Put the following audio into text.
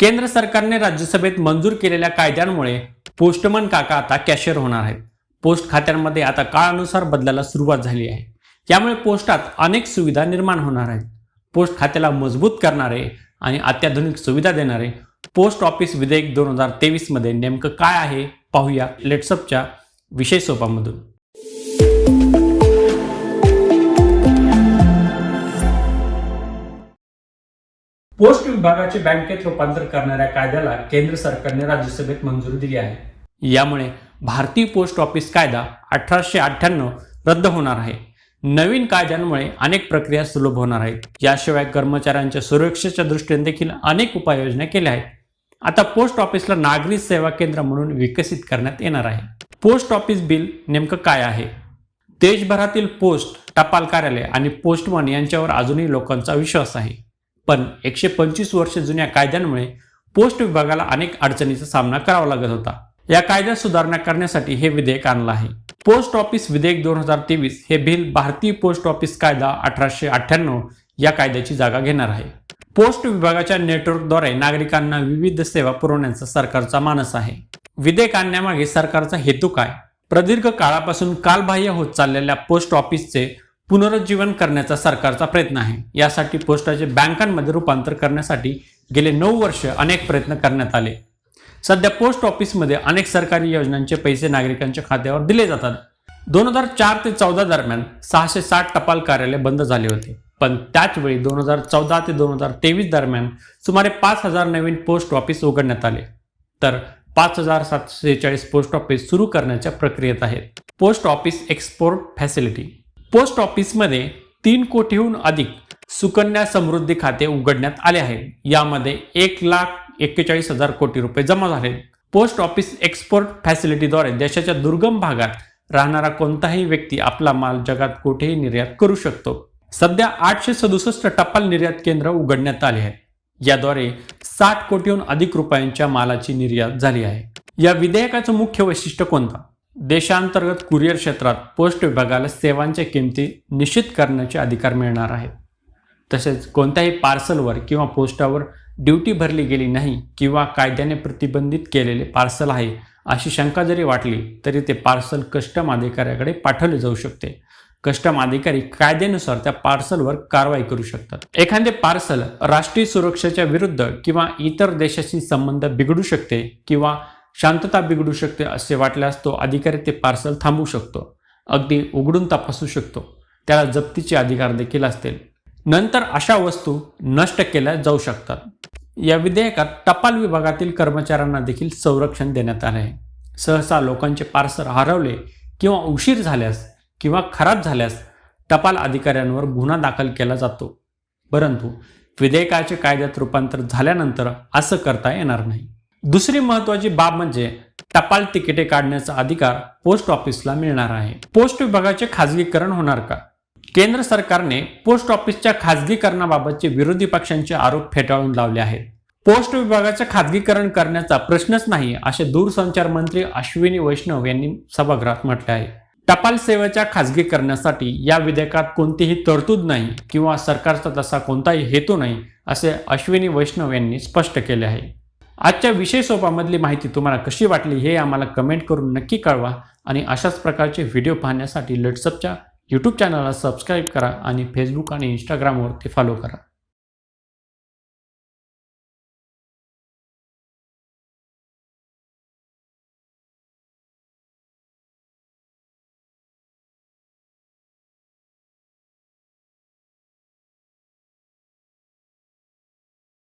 केंद्र सरकारने राज्यसभेत मंजूर केलेल्या कायद्यांमुळे पोस्टमन काका आता कॅशियर होणार आहेत. पोस्ट खात्यांमध्ये आता काळानुसार बदलायला सुरुवात झाली आहे. यामुळे पोस्टात अनेक सुविधा निर्माण होणार आहेत. पोस्ट खात्याला मजबूत करणारे आणि अत्याधुनिक सुविधा देणारे पोस्ट ऑफिस विधेयक दोन हजार तेवीसमध्ये नेमकं काय आहे? पाहूया. लेट्सअपच्या विषय सोपामधून. पोस्ट विभागाचे बँकेत रूपांतर करणाऱ्या कायद्याला केंद्र सरकारने राज्यसभेत मंजुरी दिली आहे. यामुळे भारतीय पोस्ट ऑफिस कायदा अठराशे अठ्ठ्याण्णव रद्द होणार आहे. नवीन कायद्यांमुळे अनेक प्रक्रिया सुलभ होणार आहेत. याशिवाय कर्मचाऱ्यांच्या सुरक्षेच्या दृष्टीने देखील अनेक उपाययोजना केल्या आहेत. आता पोस्ट ऑफिसला नागरी सेवा केंद्र म्हणून विकसित करण्यात येणार आहे. पोस्ट ऑफिस बिल नेमकं काय आहे? देशभरातील पोस्ट टपाल कार्यालय आणि पोस्टमन यांच्यावर अजूनही लोकांचा विश्वास आहे. पण एकशे पंचवीस वर्ष जुन्या कायद्यांमुळे पोस्ट विभागाला अनेक अडचणीचा सामना करावा लागत होता. या कायद्यात सुधारणा करण्यासाठी हे विधेयक आणलं आहे. पोस्ट ऑफिस विधेयक दोन हजार तेवीस हे बिल भारतीय पोस्ट ऑफिस कायदा अठराशे अठ्ठ्याण्णव या कायद्याची जागा घेणार आहे. पोस्ट विभागाच्या नेटवर्कद्वारे नागरिकांना विविध सेवा पुरवण्याचा सरकारचा मानस आहे. विधेयक आणण्यामागे सरकारचा हेतू काय? प्रदीर्घ काळापासून कालबाह्य होत चाललेल्या पोस्ट ऑफिसचे पुनरुज्जीवन करण्याचा सरकारचा प्रयत्न आहे. यासाठी पोस्टाचे बँकांमध्ये रूपांतर करण्यासाठी गेले नऊ वर्ष अनेक प्रयत्न करण्यात आले. सध्या पोस्ट ऑफिसमध्ये अनेक सरकारी योजनांचे पैसे नागरिकांच्या खात्यावर दिले जातात. दोन हजार चार ते चौदा दरम्यान सहाशे साठ टपाल कार्यालय बंद झाले होते. पण त्याच वेळी दोन हजार चौदा ते दोन हजार तेवीस दरम्यान सुमारे पाच हजार नवीन पोस्ट ऑफिस उघडण्यात आले. तर पाच हजार सातशे चाळीस पोस्ट ऑफिस सुरू करण्याच्या प्रक्रियेत आहेत. Post office export facility post ऑफिसमध्ये तीन कोटीहून अधिक सुकन्या समृद्धी खाते उघडण्यात आले आहे. यामध्ये एक लाख एक्केचाळीस हजार कोटी रुपये जमा झाले. पोस्ट ऑफिस एक्सपोर्ट फॅसिलिटीद्वारे देशाच्या दुर्गम भागात राहणारा कोणताही व्यक्ती आपला माल जगात कुठेही निर्यात करू शकतो. सध्या आठशे सदुसष्ट टपाल निर्यात केंद्र उघडण्यात आले आहे. याद्वारे साठ कोटीहून अधिक रुपयांच्या मालाची निर्यात झाली आहे. या विधेयकाचं मुख्य वैशिष्ट्य कोणतं? देशांतर्गत कुरिअर क्षेत्रात पोस्ट विभागाला सेवांच्या किमती निश्चित करण्याचे अधिकार मिळणार आहेत. तसेच कोणत्याही पार्सलवर किंवा पोस्टावर ड्युटी भरली गेली नाही किंवा कायद्याने प्रतिबंधित केलेले पार्सल आहे अशी शंका जरी वाटली तरी ते पार्सल कस्टम अधिकाऱ्याकडे पाठवले जाऊ शकते. कस्टम अधिकारी कायद्यानुसार त्या पार्सलवर कारवाई करू शकतात. एखादे पार्सल राष्ट्रीय सुरक्षेच्या विरुद्ध किंवा इतर देशाशी संबंध बिघडू शकते किंवा शांतता बिघडू शकते असे वाटल्यास तो अधिकारी ते पार्सल थांबवू शकतो. अगदी उघडून तपासू शकतो. त्याला जप्तीचे अधिकार देखील असतील. नंतर अशा वस्तू नष्ट केल्या जाऊ शकतात. या विधेयकात टपाल विभागातील कर्मचाऱ्यांना देखील संरक्षण देण्यात आले आहे. सहसा लोकांचे पार्सल हरवले किंवा उशीर झाल्यास किंवा खराब झाल्यास टपाल अधिकाऱ्यांवर गुन्हा दाखल केला जातो. परंतु विधेयकाचे कायद्यात रूपांतर झाल्यानंतर असं करता येणार नाही. दुसरी महत्वाची बाब म्हणजे टपाल तिकिटे काढण्याचा अधिकार पोस्ट ऑफिसला मिळणार आहे. पोस्ट विभागाचे खाजगीकरण होणार का? केंद्र सरकारने पोस्ट ऑफिसच्या खाजगीकरणाबाबतचे विरोधी पक्षांचे आरोप फेटाळून लावले आहेत. पोस्ट विभागाचे खाजगीकरण करण्याचा प्रश्नच नाही असे दूरसंचार मंत्री अश्विनी वैष्णव यांनी सभागृहात म्हटले आहे. टपाल सेवेच्या खाजगीकरणासाठी या विधेयकात कोणतीही तरतूद नाही किंवा सरकारचा तसा कोणताही हेतू नाही असे अश्विनी वैष्णव यांनी स्पष्ट केले आहे. आजच्या विषय सोपामधली माहिती तुम्हाला कशी वाटली हे आम्हाला कमेंट करून नक्की कळवा आणि अशाच प्रकारचे व्हिडिओ पाहण्यासाठी लेट्सअपच्या यूट्यूब चॅनलला सबस्क्राईब करा आणि फेसबुक आणि इंस्टाग्रामवर ते फॉलो करा.